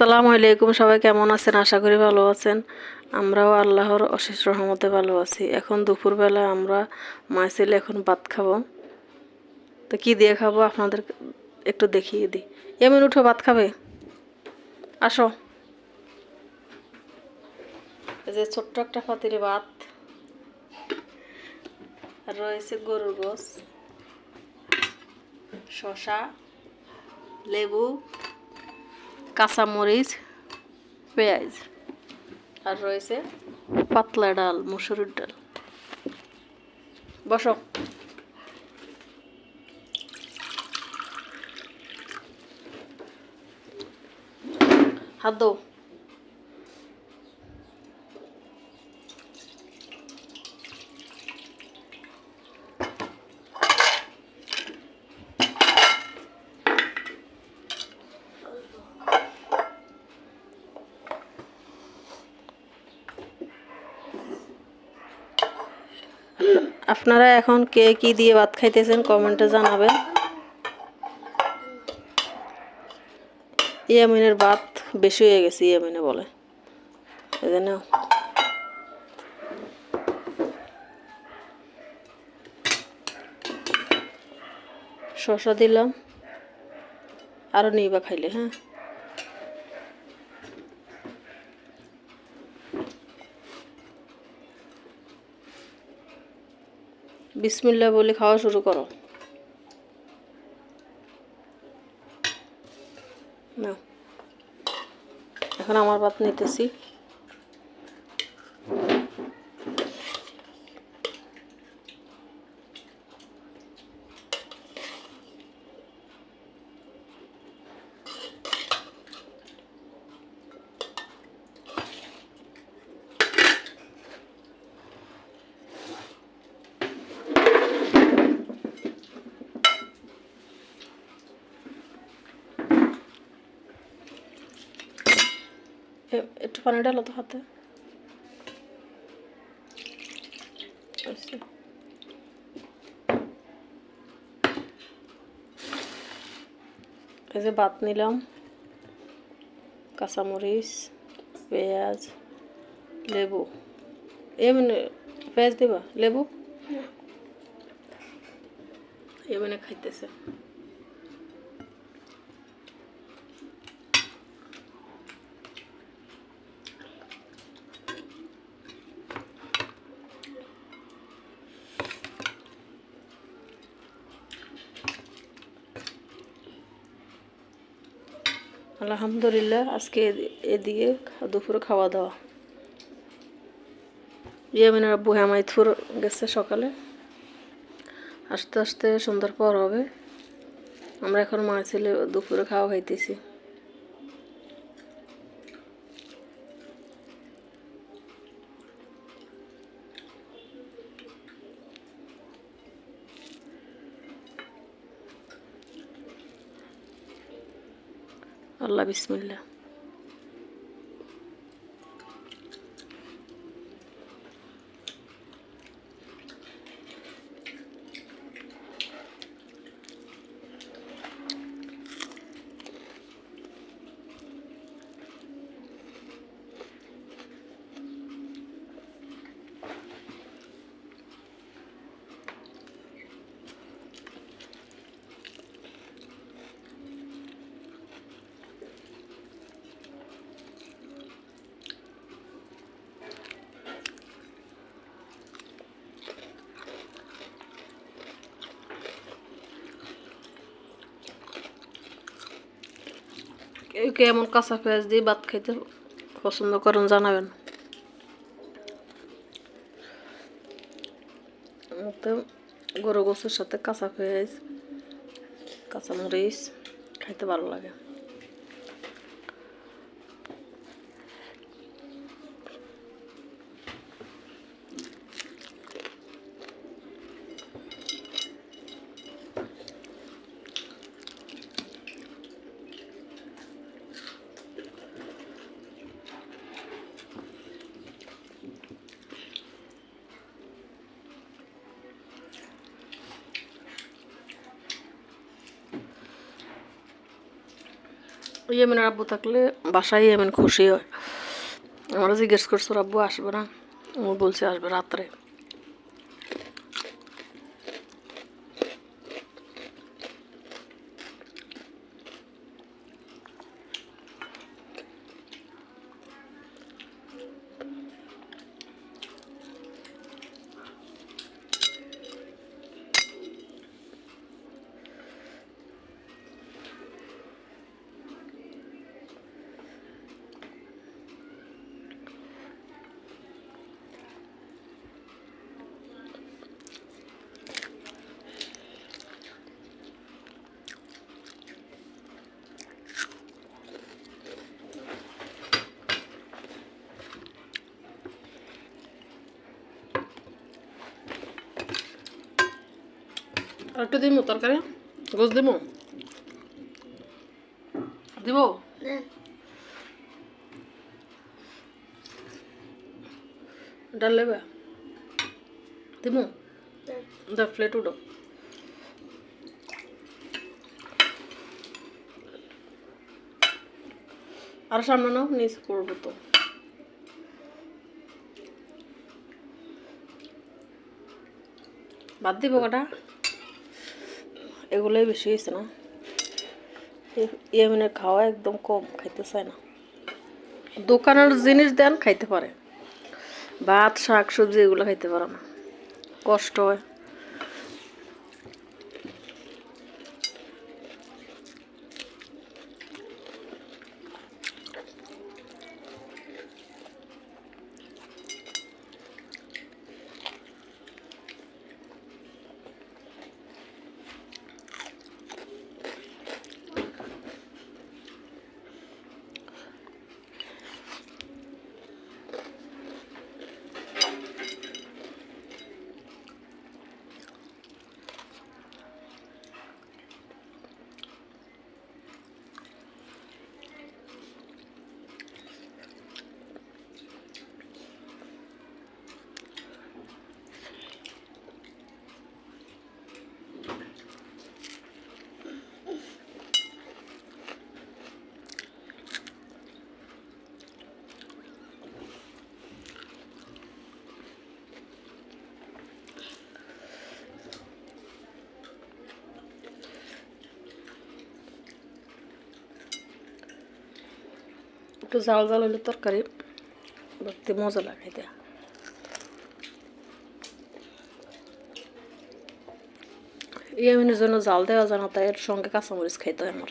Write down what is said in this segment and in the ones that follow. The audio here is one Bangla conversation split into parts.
আসসালামু আলাইকুম, সবাই কেমন আছেন? আশা করি ভালো আছেন। আমরাও আল্লাহর অশেষ রহমতে ভালো আছি। এখন দুপুরবেলা আমরা মা ছেলে এখন ভাত খাব। তো কি দিয়ে খাব আপনাদের একটু দেখিয়ে দিই। এমন উঠো, ভাত খাবে? আসো। এই যে ছোট্ট একটা পাতিরে ভাত। রয়েছে গরুর গোস শশা লেবু কাঁচামরিচ পেঁয়াজ আর রয়েছে পাতলা ডাল মুসুরির ডাল। বসো। হাত দো আপনারা এখন কে কি দিয়ে ভাত খাইতেছেন কমেন্টে জানাবেন। ইয়ামিনের ভাত বেশি হয়ে গেছে ইয়ামিনে বলে। এই জন্য দিলাম। আরও নিবা খাইলে হ্যাঁ? বিসমিল্লা বলে খাওয়া শুরু করো। না এখন আমার ভাত নিতেছি। একটু পানি ডালো তো হাতে। এই যে ভাত নিলাম। কাঁচামরিচ পেঁয়াজ লেবু। এমনি পেঁয়াজ দিবা? লেবু? এমনি খাইতেছে। আলহামদুলিল্লাহ, আজকে এদিকে দুপুরে খাওয়া দাওয়া ইয়ামিনের আব্বু হেমাইথুর গেছে সকালে। আস্তে আস্তে সন্ধ্যার পর হবে। আমরা এখন মা ছেলে দুপুরে খাওয়া খাইতেছি। আল্লাহ বিসমিল্লা কেমন কাঁচা পেঁয়াজ দিয়ে ভাত খাইতে পছন্দ করেন, জানাবেন। গরু গোসের সাথে কাঁচা পেঁয়াজ, কাঁচামরিচ খাইতে ভালো লাগে। ইয়েমেনের আব্বু থাকলে বাসায় ইয়েমেন খুশি হয়। আমরা জিজ্ঞেস করছ আব্বু আসবে না? ও বলছে, আসবে রাত্রে। একটু দিব তরকারি। গোস দিব? দিব ডাল লেবে? দিব দেন দা প্লেট উঠো আর সামনে নাও নিচে পড়ব তো। বাদ দিব কটা? এগুলোই বেশি হয়েছে না। ইয়েমিনের খাওয়া একদম কম, খাইতে চায় না। দোকানের জিনিস দেন, খাইতে পারে। ভাত, শাক, সবজি, এগুলো খাইতে পারে না। কষ্ট হয়। একটু জাল জাল হলে তরকারি দেখতে মজা লাগে খাইতে ইয়ামিনের জন্য জাল দেওয়া যায় না, তাই এর সঙ্গে কাঁচামরিচ খাইতে হয় আমার।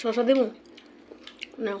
শশা দিব নাও।